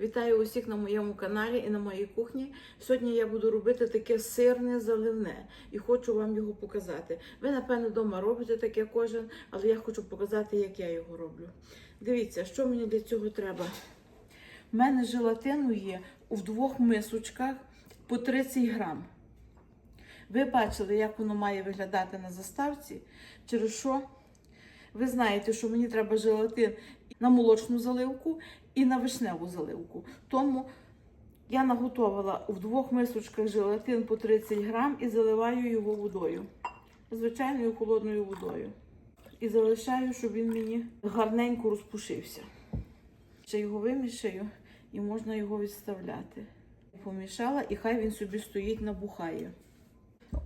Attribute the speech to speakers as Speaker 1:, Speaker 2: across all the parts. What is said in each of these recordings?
Speaker 1: Вітаю усіх на моєму каналі і на моїй кухні. Сьогодні я буду робити таке сирне заливне і хочу вам його показати. Ви, напевно, вдома робите таке кожен, але я хочу показати, як я його роблю. Дивіться, що мені для цього треба. У мене желатину є у двох мисочках по 30 грам. Ви бачили, як воно має виглядати на заставці, через що ви знаєте, що мені треба желатин на молочну заливку і на вишневу заливку. Тому я наготовила в двох мисочках желатин по 30 грам і заливаю його водою. Звичайною холодною водою. І залишаю, щоб він мені гарненько розпушився. Ще його вимішаю і можна його відставляти. Помішала, і хай він собі стоїть, набухає.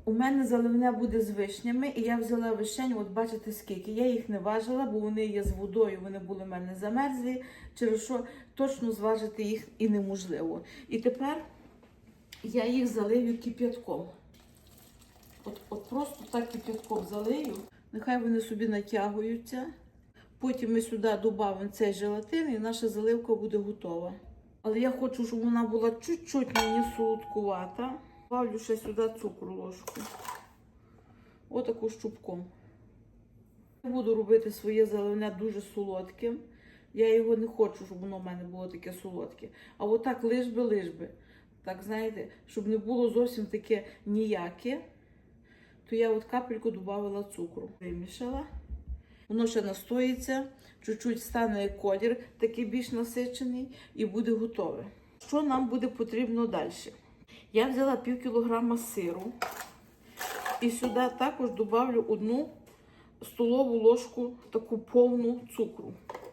Speaker 1: У мене заливне буде з вишнями, і я взяла вишень, от бачите скільки. Я їх не важила, бо вони є з водою, вони були в мене замерзлі, через що точно зважити їх і неможливо. І тепер я їх залию кип'ятком. От, от просто так кип'ятком залию. Нехай вони собі натягуються. Потім ми сюди додамо цей желатин і наша заливка буде готова. Але я хочу, щоб вона була чуть-чуть мені солодкувата. Добавлю ще сюди цукру ложку. Отаку щупком. Я буду робити своє заливне дуже солодким. Я його не хочу, щоб воно в мене було таке солодке. А отак лиш би, лиш би. Так, знаєте, щоб не було зовсім таке ніяке, то я от капельку додавала цукру. Вимішала. Воно ще настоїться, чуть-чуть стане колір, такий більш насичений, і буде готове. Що нам буде потрібно далі? Я взяла пів кілограма сиру і сюди також додавлю одну столову ложку таку повну цукру.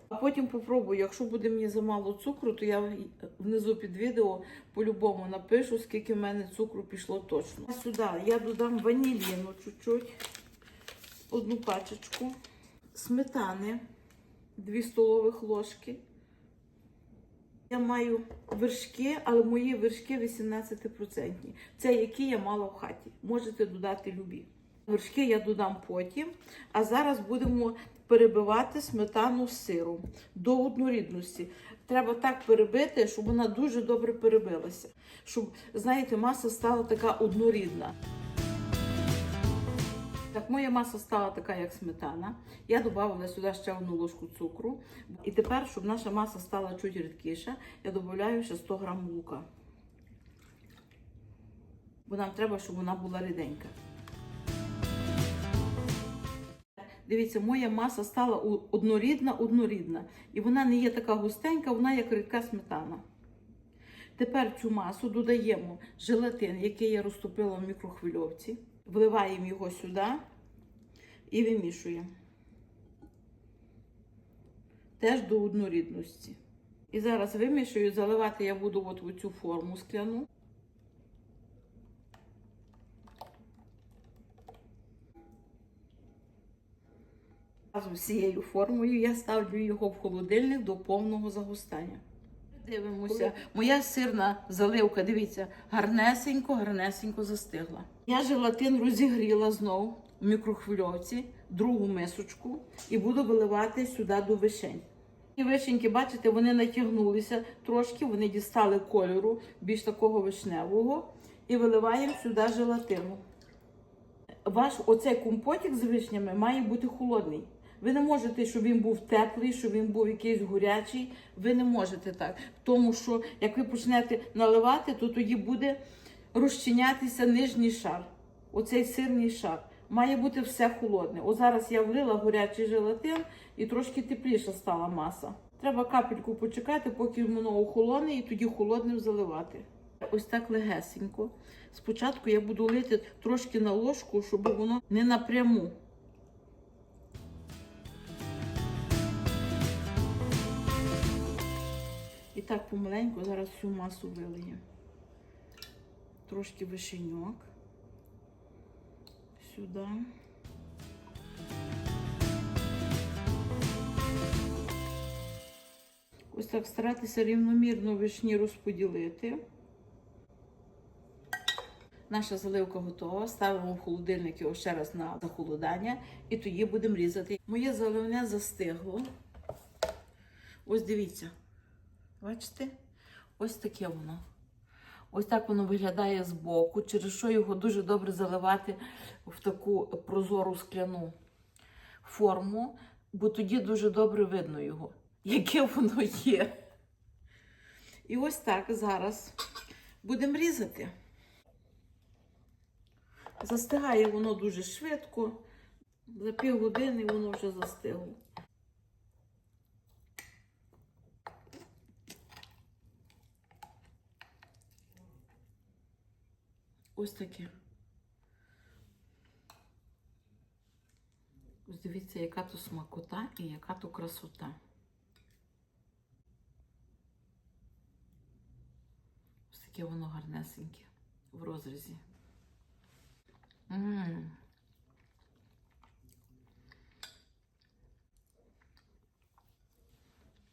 Speaker 1: А потім попробую, якщо буде мені замало цукру, то я внизу під відео по-любому напишу, скільки в мене цукру пішло точно. Сюди я додам ваніліну чуть-чуть, одну пачечку, сметани, 2 столових ложки. Я маю вершки, але мої вершки 18%. Це які я мала в хаті. Можете додати любі. Вершки я додам потім. А зараз будемо перебивати сметану з сиром до однорідності. Треба так перебити, щоб вона дуже добре перебилася. Щоб, знаєте, маса стала така однорідна. Так, моя маса стала така, як сметана. Я додала сюди ще одну ложку цукру. І тепер, щоб наша маса стала чуть рідкіша, я додаю ще 100 грам лука. Бо нам треба, щоб вона була ріденька. Дивіться, моя маса стала однорідна, однорідна. І вона не є така густенька, вона як рідка сметана. Тепер цю масу додаємо желатин, який я розтопила в мікрохвильовці. Вливаємо його сюди і вимішуємо. Теж до однорідності. І зараз вимішую, заливати я буду от в цю форму скляну. З цією формою я ставлю його в холодильник до повного загустання. Дивимося, моя сирна заливка, дивіться, гарнесенько, гарнесенько застигла. Я желатин розігріла знову в мікрохвильовці, другу мисочку, і буду виливати сюди до вишень. І вишеньки, бачите, вони натягнулися трошки, вони дістали кольору, більш такого вишневого, і виливаємо сюди желатину. Ваш оцей компотик з вишнями має бути холодний. Ви не можете, щоб він був теплий, щоб він був якийсь горячий. Ви не можете так. Тому що як ви почнете наливати, то тоді буде розчинятися нижній шар. Оцей сирний шар. Має бути все холодне. О зараз я влила горячий желатин і трошки тепліша стала маса. Треба капельку почекати, поки воно охолоне, і тоді холодним заливати. Ось так легесенько. Спочатку я буду лити трошки на ложку, щоб воно не напряму. Так помаленьку зараз всю масу вилиємо. Трошки вишеньок. Сюди. Ось так старатися рівномірно вишні розподілити. Наша заливка готова. Ставимо в холодильник його ще раз на захолодання і тоді будемо різати. Моє заливне застигло. Ось дивіться. Бачите? Ось таке воно. Ось так воно виглядає збоку, через що його дуже добре заливати в таку прозору скляну форму, бо тоді дуже добре видно його, яке воно є. І ось так зараз будемо різати. Застигає воно дуже швидко. За півгодини воно вже застигло. Ось таке. Ось дивіться, яка то смакота і яка то красота. Ось таке воно гарнесеньке в розрізі. М.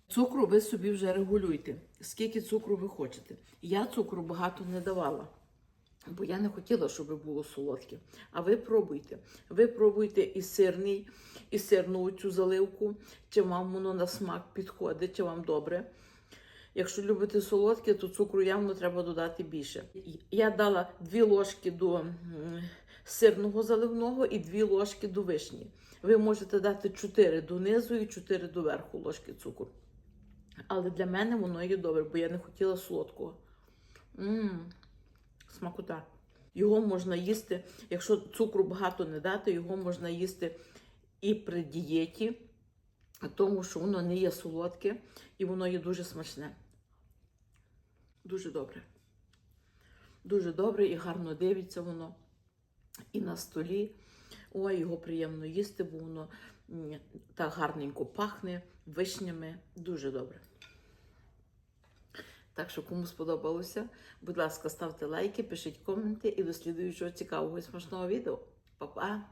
Speaker 1: Цукру ви собі вже регулюйте. Скільки цукру ви хочете. Я цукру багато не давала. Бо я не хотіла, щоб було солодке. А ви пробуйте. Ви пробуйте і сирний, і сирну цю заливку, чи вам воно на смак підходить, чи вам добре. Якщо любите солодке, то цукру явно треба додати більше. Я дала 2 ложки до сирного заливного і 2 ложки до вишні. Ви можете дати 4 донизу і 4 доверху ложки цукру. Але для мене воно є добре, бо я не хотіла солодкого. М, смакота. Його можна їсти, якщо цукру багато не дати, його можна їсти і при дієті, тому що воно не є солодке і воно є дуже смачне. Дуже добре. Дуже добре і гарно дивиться воно. І на столі. Ой, його приємно їсти, бо воно так гарненько пахне вишнями. Дуже добре. Так що, кому сподобалося, будь ласка, ставте лайки, пишіть коменти і до слідуючого цікавого і смачного відео. Па-па!